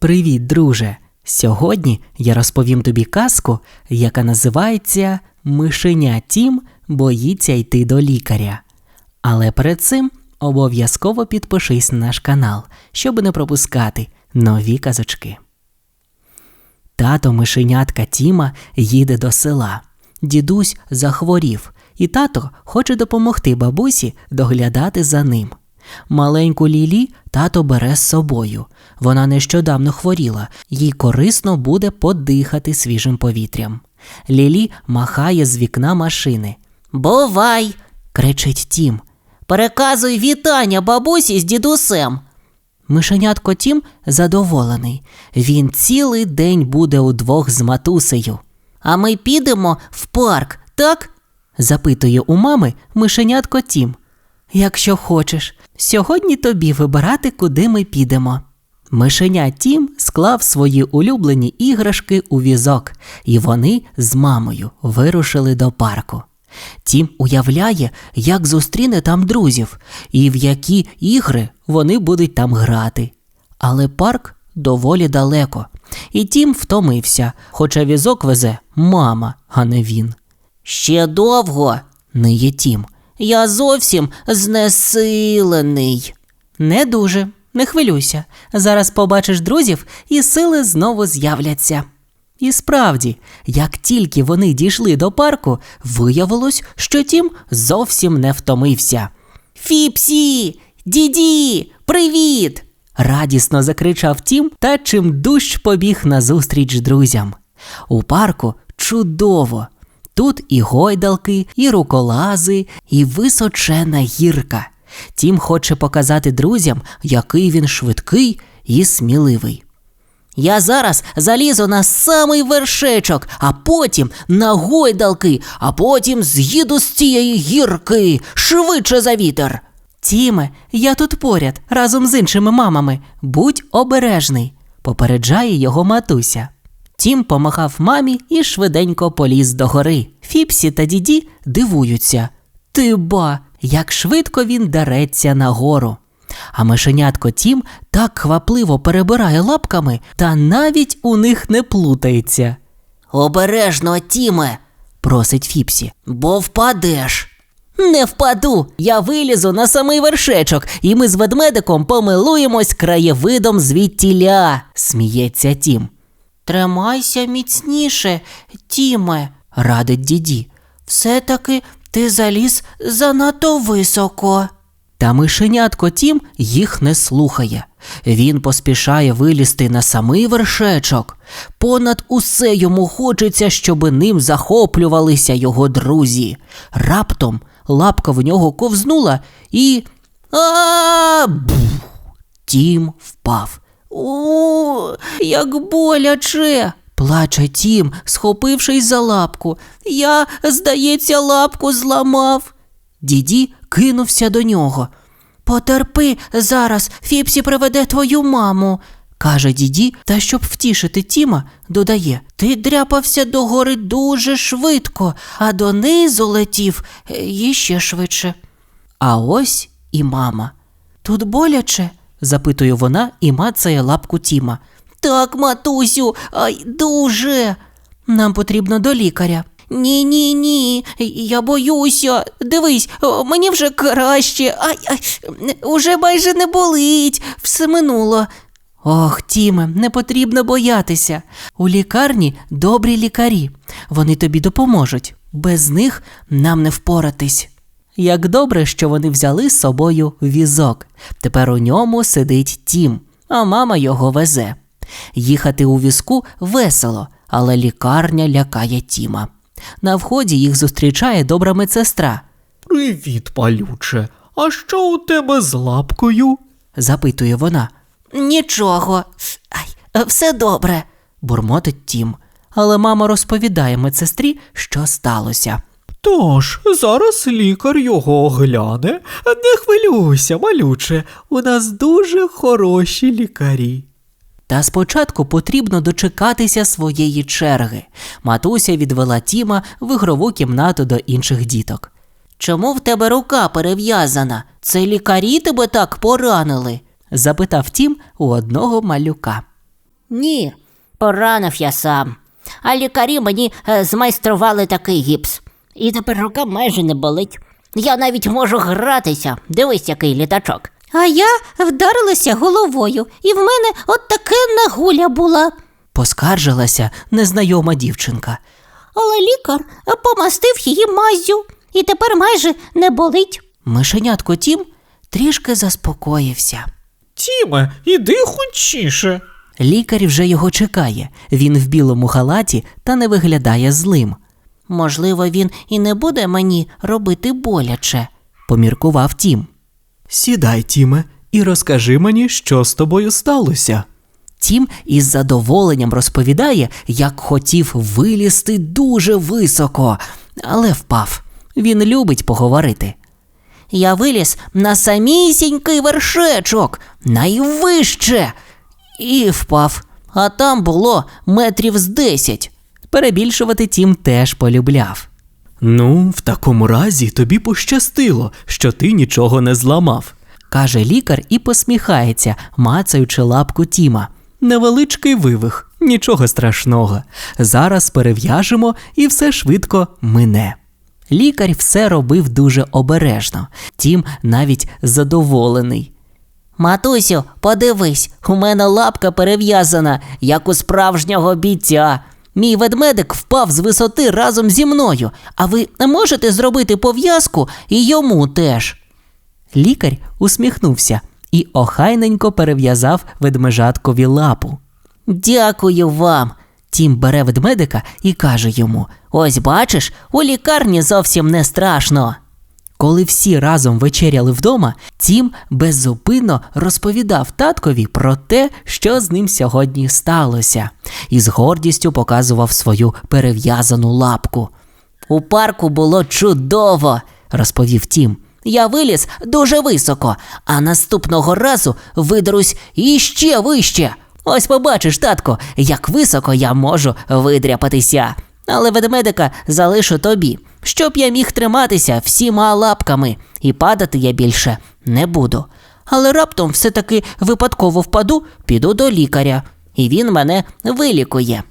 Привіт, друже! Сьогодні я розповім тобі казку, яка називається Мишеня Тім боїться йти до лікаря. Але перед цим обов'язково підпишись на наш канал, щоб не пропускати нові казочки. Тато мишенятка Тіма їде до села. Дідусь захворів, і тато хоче допомогти бабусі доглядати за ним. Маленьку Лілі тато бере з собою. Вона нещодавно хворіла, їй корисно буде подихати свіжим повітрям. Лілі махає з вікна машини. Бувай! кричить Тім. Переказуй вітання бабусі з дідусем. Мишенятко Тім задоволений. Він цілий день буде удвох з матусею. А ми підемо в парк, так? запитує у мами мишенятко Тім. Якщо хочеш, сьогодні тобі вибирати, куди ми підемо. Мишеня Тім склав свої улюблені іграшки у візок, і вони з мамою вирушили до парку. Тім уявляє, як зустріне там друзів і в які ігри вони будуть там грати. Але парк доволі далеко, і Тім втомився, хоча візок везе мама, а не він. Ще довго. Ниє Тім. Я зовсім знесилений. Не дуже, не хвилюйся. Зараз побачиш друзів, і сили знову з'являться. І справді, як тільки вони дійшли до парку, виявилось, що Тім зовсім не втомився. Фіпсі, діді, привіт! Радісно закричав Тім та чим дужч побіг назустріч друзям. У парку чудово. Тут і гойдалки, і руколази, і височена гірка. Тім хоче показати друзям, який він швидкий і сміливий. Я зараз залізу на самий вершечок, а потім на гойдалки, а потім з'їду з цієї гірки швидше за вітер. Тіме, я тут поряд разом з іншими мамами. Будь обережний, попереджає його матуся. Тім помахав мамі і швиденько поліз до гори. Фіпсі та діді дивуються. Ти ба, як швидко він дареться нагору. А мишенятко Тім так хвапливо перебирає лапками, та навіть у них не плутається, Обережно, Тіме, просить Фіпсі. бо впадеш. Не впаду. Я вилізу на самий вершечок, і ми з ведмедиком помилуємось краєвидом звідтіля, сміється Тім. Тримайся міцніше, Тіме. Радить діді. Все-таки ти заліз занадто високо. Та мишенятко Тім їх не слухає. Він поспішає вилізти на самий вершечок. Понад усе йому хочеться, щоби ним захоплювалися його друзі. Раптом лапка в нього ковзнула і. А! Тім впав. О, як боляче. Плаче Тім, схопившись за лапку. Я, здається, лапку зламав. Діді кинувся до нього. Потерпи зараз, Фіпсі приведе твою маму. Каже діді, та щоб втішити Тіма, додає. Ти дряпався до гори дуже швидко, а донизу летів е, іще швидше. А ось і мама. Тут боляче? Запитує вона і мацає лапку Тіма. Так, матусю, ай, дуже. Нам потрібно до лікаря. Ні, ні, ні, я боюся. Дивись, мені вже краще. Ай, ай, уже майже не болить, все минуло. Ох, Тіме, не потрібно боятися. У лікарні добрі лікарі. Вони тобі допоможуть. Без них нам не впоратись. Як добре, що вони взяли з собою візок. Тепер у ньому сидить Тім, а мама його везе. Їхати у візку весело, але лікарня лякає Тіма. На вході їх зустрічає добра медсестра. Привіт, палюче. А що у тебе з лапкою? Запитує вона. Нічого. Ай, все добре. бурмотить Тім. Але мама розповідає медсестрі, що сталося. Тож, зараз лікар його огляне. Не хвилюйся, малюче, у нас дуже хороші лікарі. Та спочатку потрібно дочекатися своєї черги. Матуся відвела Тіма в ігрову кімнату до інших діток. Чому в тебе рука перев'язана? Це лікарі тебе так поранили? запитав Тім у одного малюка. Ні, поранив я сам. А лікарі мені е, змайстрували такий гіпс. І тепер рука майже не болить. Я навіть можу гратися. Дивись, який літачок. А я вдарилася головою, і в мене от таке нагуля була. Поскаржилася незнайома дівчинка. Але лікар помастив її маззю, і тепер майже не болить. Мишенятко Тім трішки заспокоївся. Тіме, іди хучіше. Лікар вже його чекає. Він в білому халаті та не виглядає злим. Можливо, він і не буде мені робити боляче. Поміркував Тім. Сідай, Тіме, і розкажи мені, що з тобою сталося. Тім із задоволенням розповідає, як хотів вилізти дуже високо, але впав. Він любить поговорити. Я виліз на самісінький вершечок, найвище, і впав. А там було метрів з десять. Перебільшувати Тім теж полюбляв. Ну, в такому разі тобі пощастило, що ти нічого не зламав. каже лікар і посміхається, мацаючи лапку Тіма. Невеличкий вивих, нічого страшного. Зараз перев'яжемо і все швидко мине. Лікар все робив дуже обережно, Тім навіть задоволений. Матусю, подивись, у мене лапка перев'язана, як у справжнього бійця. Мій ведмедик впав з висоти разом зі мною, а ви можете зробити пов'язку і йому теж. Лікар усміхнувся і охайненько перев'язав ведмежаткові лапу. Дякую вам. Тім бере ведмедика і каже йому: Ось бачиш, у лікарні зовсім не страшно. Коли всі разом вечеряли вдома, Тім беззупинно розповідав таткові про те, що з ним сьогодні сталося, і з гордістю показував свою перев'язану лапку. У парку було чудово, Розповів Тім. Я виліз дуже високо, а наступного разу видерусь іще вище. Ось побачиш, татко, як високо я можу видряпатися. Але ведмедика залишу тобі, щоб я міг триматися всіма лапками, і падати я більше не буду. Але раптом все-таки випадково впаду, піду до лікаря, і він мене вилікує.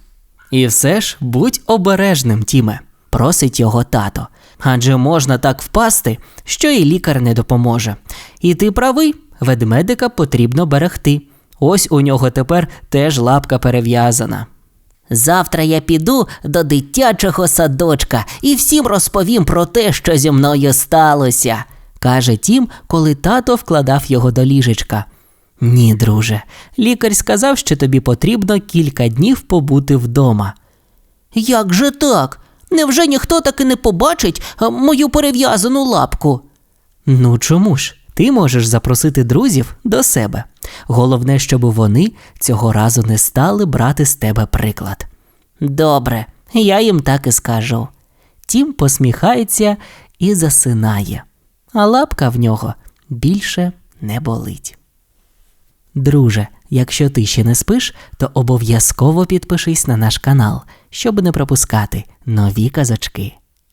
І все ж будь обережним, Тіме, просить його тато. Адже можна так впасти, що і лікар не допоможе. І ти правий, ведмедика потрібно берегти. Ось у нього тепер теж лапка перев'язана. Завтра я піду до дитячого садочка і всім розповім про те, що зі мною сталося. каже Тім, коли тато вкладав його до ліжечка. Ні, друже, лікар сказав, що тобі потрібно кілька днів побути вдома. Як же так? Невже ніхто таки не побачить мою перев'язану лапку? Ну чому ж? Ти можеш запросити друзів до себе. Головне, щоб вони цього разу не стали брати з тебе приклад. Добре, я їм так і скажу. Тім посміхається і засинає, а лапка в нього більше не болить. Друже, якщо ти ще не спиш, то обов'язково підпишись на наш канал, щоб не пропускати нові казочки.